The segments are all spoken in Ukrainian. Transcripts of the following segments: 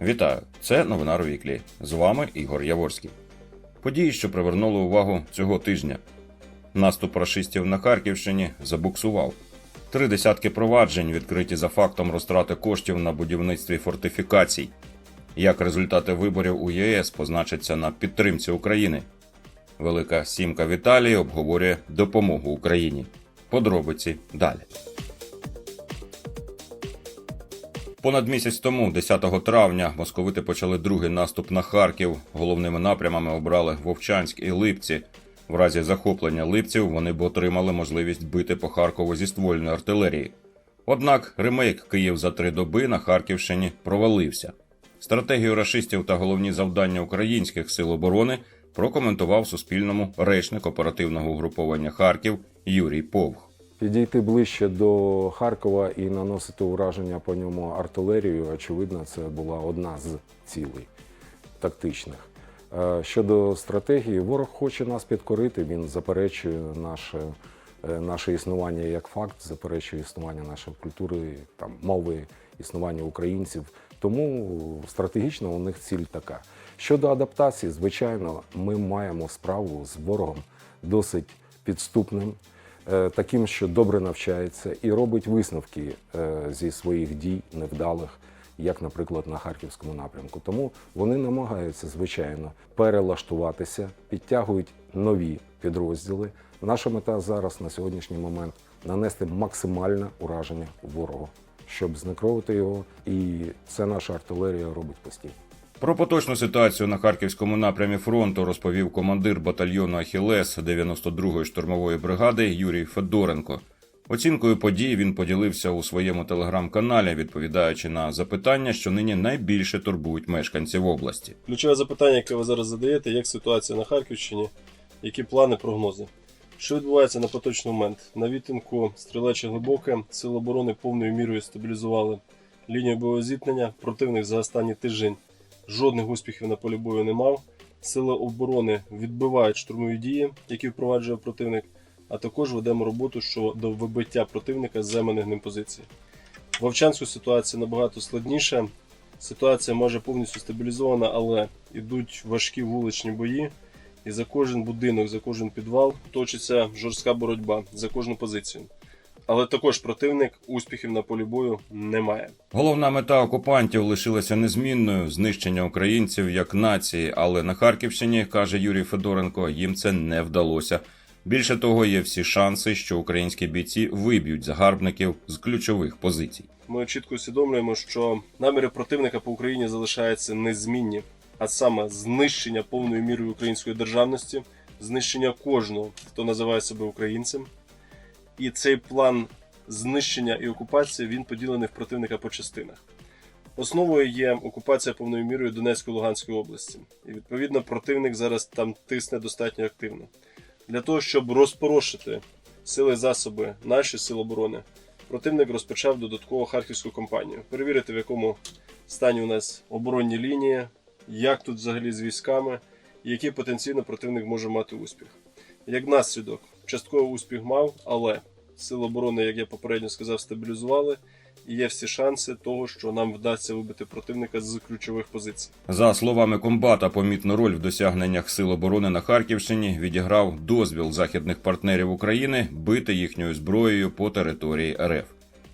Вітаю! Це новина Ровіклі. З вами Ігор Яворський. Події, що привернули увагу цього тижня. Наступ рашистів на Харківщині забуксував. Три десятки проваджень відкриті за фактом розтрати коштів на будівництві фортифікацій. Як результати виборів у ЄС позначаться на підтримці України. Велика сімка в Італії обговорює допомогу Україні. Подробиці далі. Понад місяць тому, 10 травня, московити почали другий наступ на Харків. Головними напрямами обрали Вовчанськ і Липці. В разі захоплення липців вони б отримали можливість бити по Харкову зі ствольної артилерії. Однак ремейк Київ за три доби на Харківщині провалився. Стратегію рашистів та головні завдання українських сил оборони прокоментував Суспільному речник оперативного угруповання Харків Юрій Повх. Підійти ближче до Харкова і наносити ураження по ньому артилерією, очевидно, це була одна з цілей тактичних. Е, Щодо стратегії, ворог хоче нас підкорити, він заперечує наше, е, наше існування як факт, заперечує існування нашої культури, там, мови, існування українців. Тому стратегічно у них ціль така. Щодо адаптації, звичайно, ми маємо справу з ворогом досить підступним, таким, що добре навчається і робить висновки е, зі своїх дій невдалих, як, наприклад, на харківському напрямку. Тому вони намагаються, звичайно, перелаштуватися, підтягують нові підрозділи. Наша мета зараз на сьогоднішній момент нанести максимальне ураження ворогу, щоб знекровити його, і це наша артилерія робить постійно. Про поточну ситуацію на харківському напрямі фронту розповів командир батальйону Ахілес 92-ї штурмової бригади Юрій Федоренко. Оцінкою подій він поділився у своєму телеграм-каналі, відповідаючи на запитання, що нині найбільше турбують мешканців області. Ключове запитання, яке ви зараз задаєте, як ситуація на Харківщині, які плани, прогнози. Що відбувається на поточний момент? На відтинку стрілече глибоке, сили оборони повною мірою стабілізували лінію бойового зіткнення. Противник за останній тиждень жодних успіхів на полі бою не мав. Сили оборони відбивають штурмові дії, які впроваджує противник, а також ведемо роботу щодо вибиття противника з займаних ним позицій. В Вовчанську ситуація набагато складніша. Ситуація майже повністю стабілізована, але йдуть важкі вуличні бої, і за кожен будинок, за кожен підвал точиться жорстка боротьба за кожну позицію. Але також противник успіхів на полі бою не має. Головна мета окупантів лишилася незмінною знищення українців як нації, але на Харківщині, каже Юрій Федоренко, їм це не вдалося. Більше того, є всі шанси, що українські бійці виб'ють загарбників з ключових позицій. Ми чітко усвідомлюємо, що наміри противника по Україні залишаються незмінні, а саме знищення повною мірою української державності, знищення кожного, хто називає себе українцем. І цей план знищення і окупації він поділений в противника по частинах. Основою є окупація повною мірою Донецької Луганської області. І відповідно противник зараз там тисне достатньо активно. Для того, щоб розпорошити сили засоби наші сил оборони, противник розпочав додатково харківську кампанію. Перевірити, в якому стані у нас оборонні лінії, як тут взагалі з військами, і який потенційно противник може мати успіх. Як наслідок, частково успіх мав, але сили оборони, як я попередньо сказав, стабілізували. І є всі шанси того, що нам вдасться вибити противника з ключових позицій. За словами комбата, помітну роль в досягненнях сил оборони на Харківщині відіграв дозвіл західних партнерів України бити їхньою зброєю по території РФ.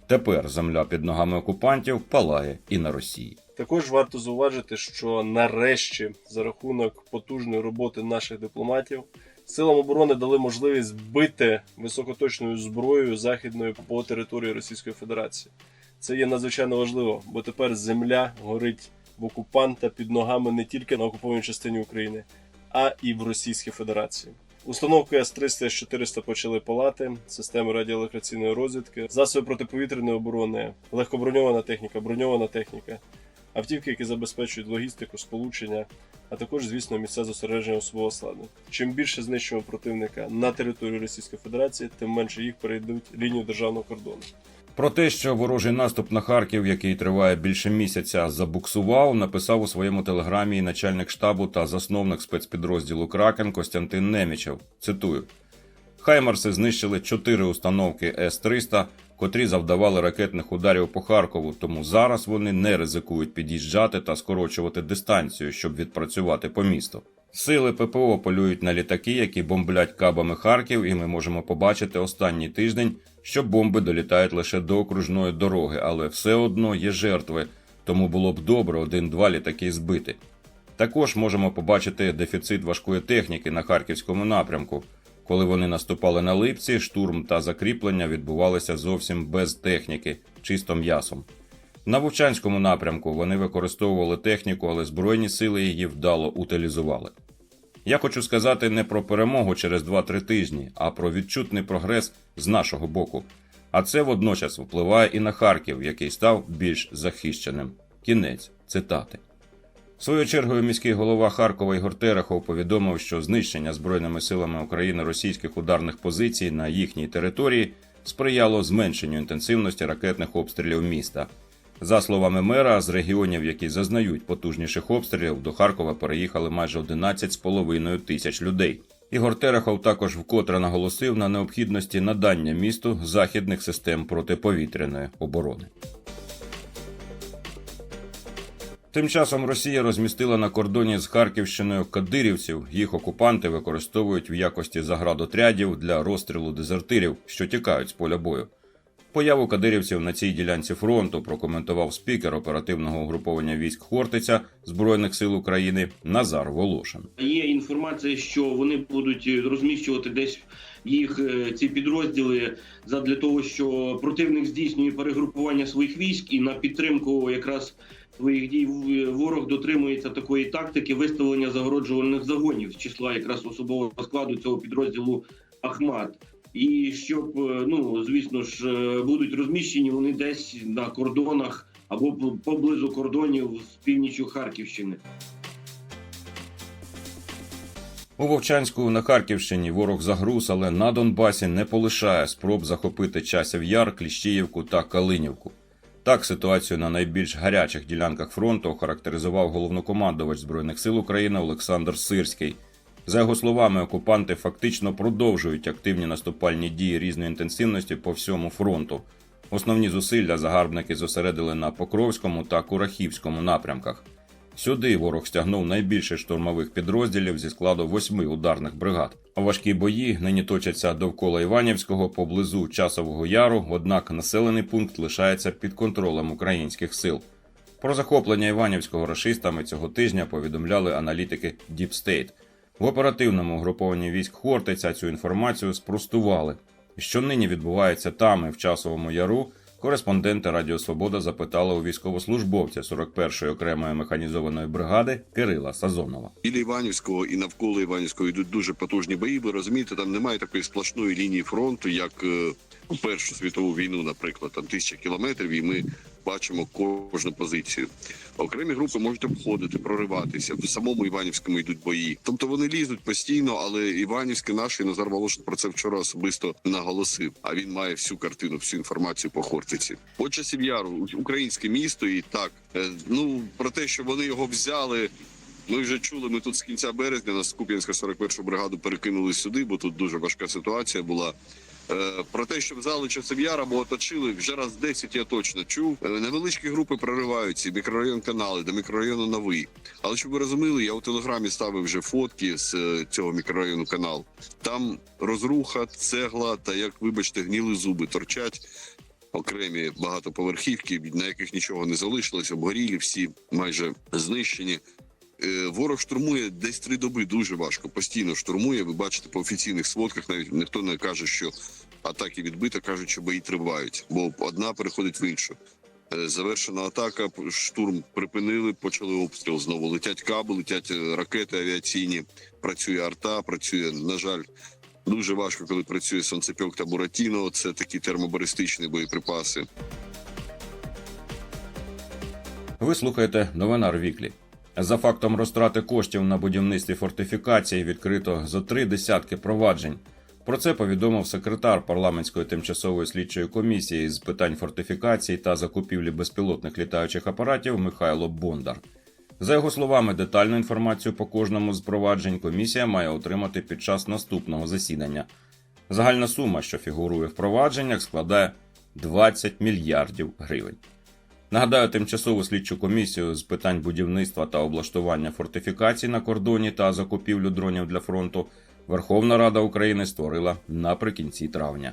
Тепер земля під ногами окупантів палає і на Росії. Також варто зауважити, що нарешті, за рахунок потужної роботи наших дипломатів, силам оборони дали можливість бити високоточною зброєю західною по території Російської Федерації. Це є надзвичайно важливо, бо тепер земля горить в окупанта під ногами не тільки на окупованій частині України, а і в Російській Федерації. Установки С-300 С-400 почали палати, системи радіолокаційної розвідки, засоби протиповітряної оборони, легкоброньована техніка, броньована техніка, автівки, які забезпечують логістику, сполучення, а також, звісно, місця зосередження особового складу. Чим більше знищуємо противника на території Російської Федерації, тим менше їх перейдуть лінію державного кордону. Про те, що ворожий наступ на Харків, який триває більше місяця, забуксував, написав у своєму телеграмі начальник штабу та засновник спецпідрозділу Кракен Костянтин Немічев. Цитую. Хаймарси знищили чотири установки С-300, котрі завдавали ракетних ударів по Харкову, тому зараз вони не ризикують під'їжджати та скорочувати дистанцію, щоб відпрацювати по місту. Сили ППО полюють на літаки, які бомблять кабами Харків, і ми можемо побачити останній тиждень, що бомби долітають лише до окружної дороги, але все одно є жертви, тому було б добре один-два літаки збити. Також можемо побачити дефіцит важкої техніки на харківському напрямку. Коли вони наступали на липці, штурм та закріплення відбувалися зовсім без техніки, чисто м'ясом. На Вовчанському напрямку вони використовували техніку, але збройні сили її вдало утилізували. Я хочу сказати не про перемогу через 2-3 тижні, а про відчутний прогрес з нашого боку. А це водночас впливає і на Харків, який став більш захищеним. Кінець цитати. Своєю чергою міський голова Харкова Ігор Терехов повідомив, що знищення Збройними силами України російських ударних позицій на їхній території сприяло зменшенню інтенсивності ракетних обстрілів міста. За словами мера, з регіонів, які зазнають потужніших обстрілів, до Харкова переїхали майже 11,5 тисяч людей. Ігор Терехов також вкотре наголосив на необхідності надання місту західних систем протиповітряної оборони. Тим часом Росія розмістила на кордоні з Харківщиною кадирівців. Їх окупанти використовують в якості заградотрядів для розстрілу дезертирів, що тікають з поля бою. Появу кадирівців на цій ділянці фронту прокоментував спікер оперативного угруповання військ Хортиця Збройних сил України Назар Волошин. Є інформація, що вони будуть розміщувати десь їх е, ці підрозділи задля того, що противник здійснює перегрупування своїх військ і на підтримку якраз своїх дій ворог дотримується такої тактики виставлення загороджувальних загонів з числа якраз особового складу цього підрозділу Ахмат. І щоб е, ну звісно ж е, будуть розміщені вони десь на кордонах або поблизу кордонів з північю Харківщини. У Вовчанську на Харківщині ворог загруз, але на Донбасі не полишає спроб захопити Часів Яр, Кліщіївку та Калинівку. Так ситуацію на найбільш гарячих ділянках фронту охарактеризував головнокомандувач Збройних сил України Олександр Сирський. За його словами, окупанти фактично продовжують активні наступальні дії різної інтенсивності по всьому фронту. Основні зусилля загарбники зосередили на Покровському та Курахівському напрямках. Сюди ворог стягнув найбільше штурмових підрозділів зі складу восьми ударних бригад. Важкі бої нині точаться довкола Іванівського поблизу часового яру, однак населений пункт лишається під контролем українських сил. Про захоплення Іванівського рашистами цього тижня повідомляли аналітики Deep State. В оперативному угрупованні військ Хортиця цю інформацію спростували. Що нині відбувається там і в часовому яру, кореспонденти Радіо Свобода запитали у військовослужбовця 41-ї окремої механізованої бригади Кирила Сазонова. Біля Іванівського і навколо Іванівського йдуть дуже потужні бої. Ви розумієте, там немає такої сплошної лінії фронту, як е, у Першу світову війну, наприклад, там тисяча кілометрів, і ми бачимо кожну позицію. Окремі групи можуть обходити, прориватися. В самому Іванівському йдуть бої. Тобто вони лізуть постійно, але Іванівське наш і Назар Волошин про це вчора особисто наголосив. А він має всю картину, всю інформацію по Хортиці. По часів яру українське місто, і так е, ну про те, що вони його взяли. Ми вже чули, ми тут з кінця березня нас Куп'янська 41-ту бригаду перекинули сюди, бо тут дуже важка ситуація була. Е, Про те, що взяли Часов'яр або оточили, вже раз 10 я точно чув. Е, Невеличкі групи прориваються, мікрорайон канали до мікрорайону Новий. Але щоб ви розуміли, я у телеграмі ставив вже фотки з е, цього мікрорайону канал. Там розруха, цегла та як, вибачте, гніли зуби торчать. Окремі багатоповерхівки, на яких нічого не залишилось, обгорілі, всі майже знищені. Е, Ворог штурмує десь три доби дуже важко. Постійно штурмує. Ви бачите по офіційних сводках, навіть ніхто не каже, що атаки відбито, кажуть, що бої тривають, бо одна переходить в іншу. Е, Завершена атака, штурм припинили, почали обстріл знову. Летять каби, летять е, ракети авіаційні. Працює арта, працює, на жаль, дуже важко, коли працює сонцепьок та буратіно. Це такі термобаристичні боєприпаси. Ви слухаєте новина Рвіклі. За фактом розтрати коштів на будівництві фортифікацій відкрито зо три десятки проваджень. Про це повідомив секретар парламентської тимчасової слідчої комісії з питань фортифікацій та закупівлі безпілотних літаючих апаратів Михайло Бондар. За його словами, детальну інформацію по кожному з проваджень комісія має отримати під час наступного засідання. Загальна сума, що фігурує в провадженнях, складає 20 мільярдів гривень. Нагадаю, тимчасову слідчу комісію з питань будівництва та облаштування фортифікацій на кордоні та закупівлю дронів для фронту Верховна Рада України створила наприкінці травня.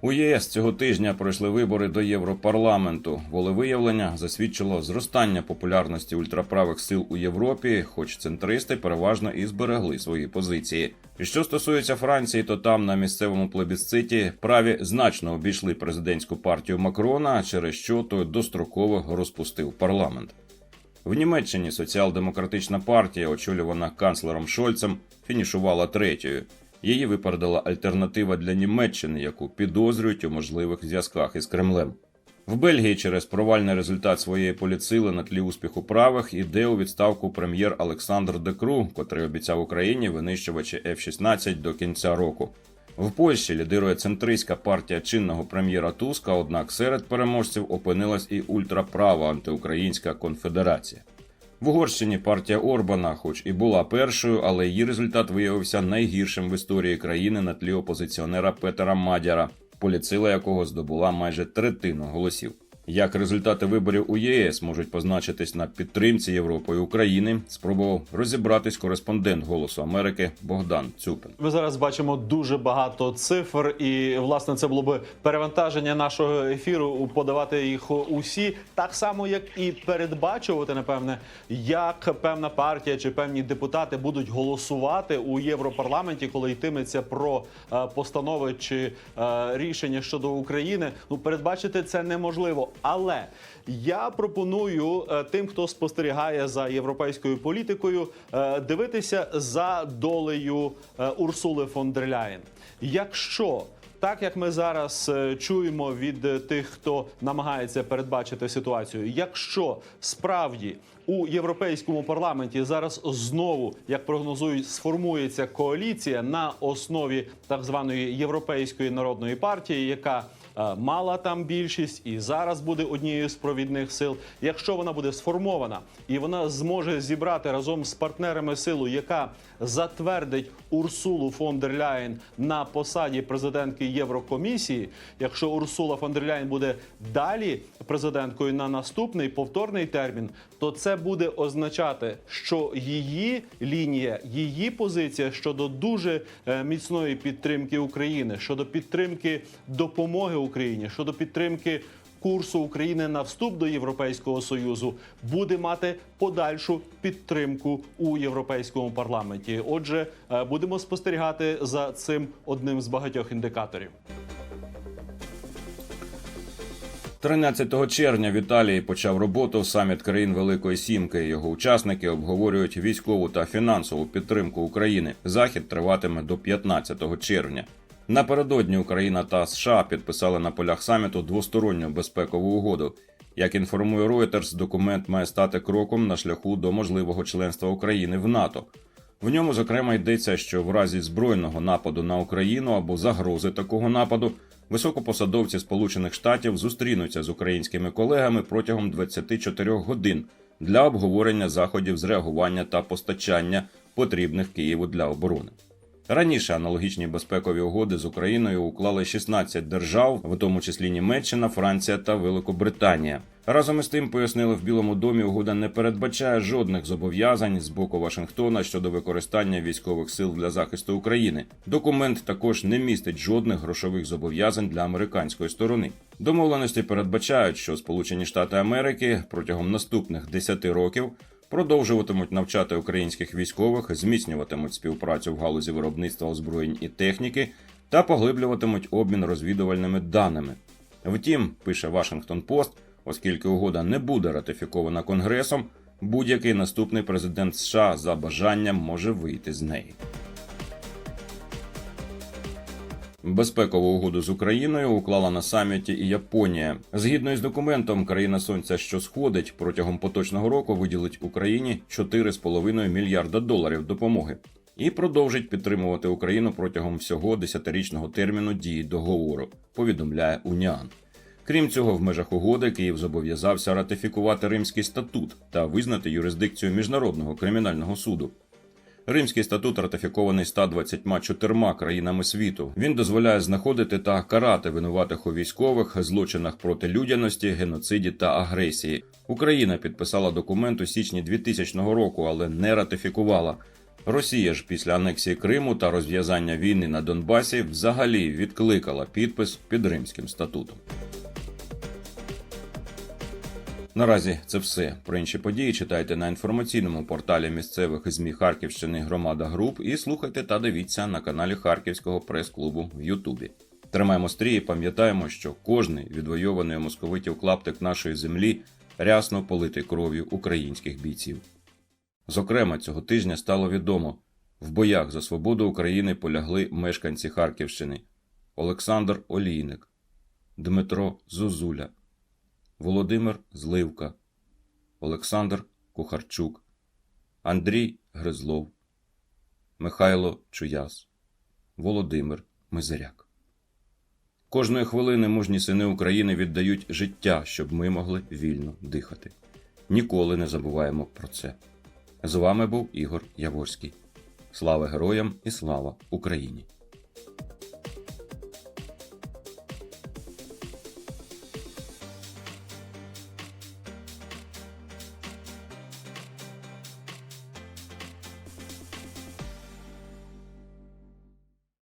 У ЄС цього тижня пройшли вибори до Європарламенту. Волевиявлення засвідчило зростання популярності ультраправих сил у Європі, хоч центристи переважно і зберегли свої позиції. І що стосується Франції, то там на місцевому плебісциті праві значно обійшли президентську партію Макрона, через що той достроково розпустив парламент. В Німеччині соціал-демократична партія, очолювана канцлером Шольцем, фінішувала третьою. Її випередила альтернатива для Німеччини, яку підозрюють у можливих зв'язках із Кремлем. В Бельгії через провальний результат своєї політсили на тлі успіху правих іде у відставку прем'єр Олександр Декру, котрий обіцяв Україні винищувачі F-16 до кінця року. В Польщі лідирує центристська партія чинного прем'єра Туска, однак серед переможців опинилась і ультраправа антиукраїнська конфедерація. В Угорщині партія Орбана, хоч і була першою, але її результат виявився найгіршим в історії країни на тлі опозиціонера Петера Мадяра, поліцила якого здобула майже третину голосів. Як результати виборів у ЄС можуть позначитись на підтримці Європою України, спробував розібратись кореспондент Голосу Америки Богдан Цюпин. Ми зараз бачимо дуже багато цифр, і власне це було би перевантаження нашого ефіру подавати їх усі, так само як і передбачувати, напевне, як певна партія чи певні депутати будуть голосувати у Європарламенті, коли йтиметься про е, постанови чи е, рішення щодо України. Ну передбачити це неможливо. Але я пропоную е, тим, хто спостерігає за європейською політикою, е, дивитися за долею е, Урсули фон дер Ляєн. Якщо так як ми зараз чуємо від тих, хто намагається передбачити ситуацію, якщо справді у європейському парламенті зараз знову, як прогнозують, сформується коаліція на основі так званої європейської народної партії, яка мала там більшість і зараз буде однією з провідних сил. Якщо вона буде сформована і вона зможе зібрати разом з партнерами силу, яка затвердить Урсулу фон дер Ляєн на посаді президентки Єврокомісії. Якщо Урсула фон дер Ляєн буде далі президенткою на наступний повторний термін, то це буде означати, що її лінія, її позиція щодо дуже е, міцної підтримки України, щодо підтримки допомоги Україні, щодо підтримки курсу України на вступ до Європейського союзу буде мати подальшу підтримку у європейському парламенті. Отже, е, будемо спостерігати за цим одним з багатьох індикаторів. 13 червня в Італії почав роботу саміт країн Великої Сімки. Його учасники обговорюють військову та фінансову підтримку України. Захід триватиме до 15 червня. Напередодні Україна та США підписали на полях саміту двосторонню безпекову угоду. Як інформує Reuters, документ має стати кроком на шляху до можливого членства України в НАТО. В ньому, зокрема, йдеться, що в разі збройного нападу на Україну або загрози такого нападу високопосадовці Сполучених Штатів зустрінуться з українськими колегами протягом 24 годин для обговорення заходів з реагування та постачання потрібних Києву для оборони. Раніше аналогічні безпекові угоди з Україною уклали 16 держав, в тому числі Німеччина, Франція та Великобританія. Разом із тим пояснили в Білому домі, угода не передбачає жодних зобов'язань з боку Вашингтона щодо використання військових сил для захисту України. Документ також не містить жодних грошових зобов'язань для американської сторони. Домовленості передбачають, що Сполучені Штати Америки протягом наступних 10 років продовжуватимуть навчати українських військових, зміцнюватимуть співпрацю в галузі виробництва озброєнь і техніки та поглиблюватимуть обмін розвідувальними даними. Втім, пише Вашингтон Пост, оскільки угода не буде ратифікована Конгресом, будь-який наступний президент США за бажанням може вийти з неї. Безпекову угоду з Україною уклала на саміті і Японія. Згідно із документом, країна сонця, що сходить протягом поточного року, виділить Україні 4,5 мільярда доларів допомоги і продовжить підтримувати Україну протягом всього десятирічного терміну дії договору. Повідомляє Уніан. Крім цього, в межах угоди Київ зобов'язався ратифікувати Римський статут та визнати юрисдикцію міжнародного кримінального суду. Римський статут ратифікований 124 країнами світу. Він дозволяє знаходити та карати винуватих у військових злочинах проти людяності, геноциді та агресії. Україна підписала документ у січні 2000 року, але не ратифікувала. Росія ж після анексії Криму та розв'язання війни на Донбасі взагалі відкликала підпис під Римським статутом. Наразі це все. Про інші події читайте на інформаційному порталі місцевих ЗМІ Харківщини Громада Груп і слухайте та дивіться на каналі Харківського прес-клубу в Ютубі. Тримаємо стрій і пам'ятаємо, що кожний відвойований московитів клаптик нашої землі рясно политий кров'ю українських бійців. Зокрема, цього тижня стало відомо, в боях за свободу України полягли мешканці Харківщини Олександр Олійник, Дмитро Зозуля, Володимир Зливка, Олександр Кухарчук, Андрій Гризлов, Михайло Чуяс, Володимир Мизеряк. Кожної хвилини мужні сини України віддають життя, щоб ми могли вільно дихати. Ніколи не забуваємо про це. З вами був Ігор Яворський. Слава героям і слава Україні!